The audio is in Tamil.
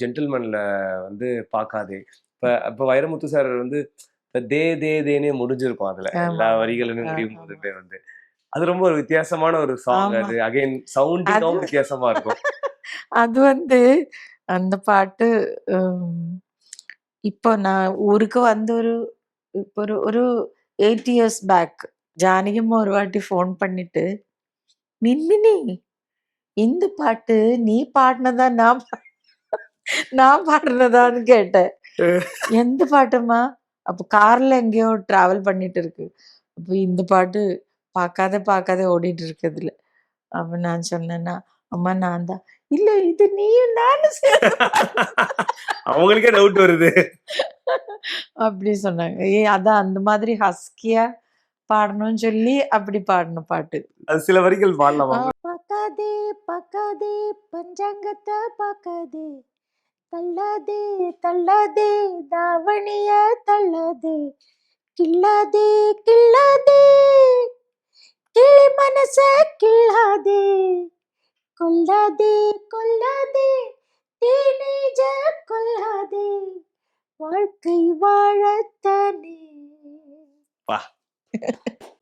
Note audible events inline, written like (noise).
ஜென்டில்மேன்ல வந்து பார்க்காதே இப்ப இப்ப வைரமுத்து சார் வந்து இப்ப தே தே தேனே முடிஞ்சிருக்கும் அதுல. எல்லா வரிகளுமே முடியும். போதுமே வந்து அது ரொம்ப ஒரு வித்தியாசமான ஒரு சாங். அது அகைன் சவுண்டிங்காவும் அது- வித்தியாசமா இருக்கும் (laughs) அது வந்து அந்த பாட்டு இப்போ நான் ஊருக்கு வந்து ஒரு இப்போ ஒரு ஒரு எயிட் இயர்ஸ் பேக் ஜானகிம்மா ஒரு வாட்டி ஃபோன் பண்ணிட்டு மின்மினி இந்த பாட்டு நீ பாடினதா நான் நான் பாடினதான்னு கேட்டேன். எந்த பாட்டுமா அப்போ கார்ல எங்கேயோ டிராவல் பண்ணிட்டு இருக்கு. அப்போ இந்த பாட்டு பார்க்காத பார்க்காத ஓடிட்டு இருக்குதுல. அப்ப நான் சொன்னேன்னா அம்மா நான் தான். இல்ல இது நீயும் நானும் அவங்களுக்கே டவுட் வருது. அப்படி சொன்னாங்க. ஏ அதான் அந்த மாதிரி ஹஸ்கியா பாடணும்னு சொல்லி அப்படி பாடின பாட்டு. அது சில வரிகள் பாடலாமா? பார்க்காதே பார்க்காதே பஞ்சாங்கத்தை பார்க்காதே. தள்ளாதே தள்ளாதே தாவணிய தள்ளாதே. கிள்ளாதே கிள்ளாதே. கிளி மனச கிள்ளாதே. கொல்லாதே கொல்லாதே டீனேஜ கொல்லாதே வாழ்க்கை வாழத்தானே வா.